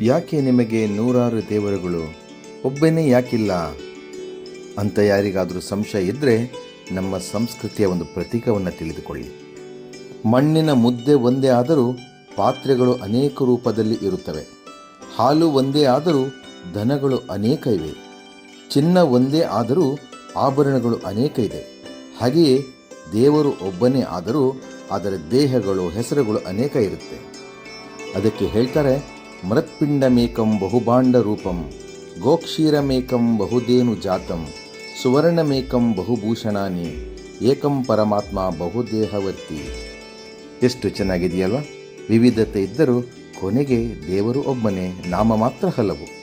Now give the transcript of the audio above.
ಯಾಕೆ ನಿಮಗೆ ನೂರಾರು ದೇವರುಗಳು? ಒಬ್ಬನೇ ಯಾಕಿಲ್ಲ? ಅಂತ ಯಾರಿಗಾದರೂ ಸಂಶಯ ಇದ್ದರೆ ನಮ್ಮ ಸಂಸ್ಕೃತಿಯ ಒಂದು ಪ್ರತೀಕವನ್ನು ತಿಳಿದುಕೊಳ್ಳಿ. ಮಣ್ಣಿನ ಮುದ್ದೆ ಒಂದೇ ಆದರೂ ಪಾತ್ರೆಗಳು ಅನೇಕ ರೂಪದಲ್ಲಿ ಇರುತ್ತವೆ. ಹಾಲು ಒಂದೇ ಆದರೂ ದನಗಳು ಅನೇಕ ಇವೆ. ಚಿನ್ನ ಒಂದೇ ಆದರೂ ಆಭರಣಗಳು ಅನೇಕ ಇದೆ. ಹಾಗೆಯೇ ದೇವರು ಒಬ್ಬನೇ ಆದರೂ ಅದರ ದೇಹಗಳು, ಹೆಸರುಗಳು ಅನೇಕ ಇರುತ್ತೆ. ಅದಕ್ಕೆ ಹೇಳ್ತಾರೆ ಮೃತ್ಪಿಂಡಮೇಕಂ ಬಹುಭಾಂಡರೂಪಂ, ಗೋಕ್ಷೀರಮೇಕಂ ಬಹುದೇನು ಜಾತಂ ಸುವರ್ಣಮೇಕಂ ಬಹುಭೂಷಣಾನಿ, ಏಕಂ ಪರಮಾತ್ಮ ಬಹುದೇಹವರ್ತಿ. ಎಷ್ಟು ಚೆನ್ನಾಗಿದೆಯಲ್ವಾ? ವಿವಿಧತೆ ಇದ್ದರೂ ಕೊನೆಗೆ ದೇವರು ಒಬ್ಬನೇ, ನಾಮ ಮಾತ್ರ ಹಲವು.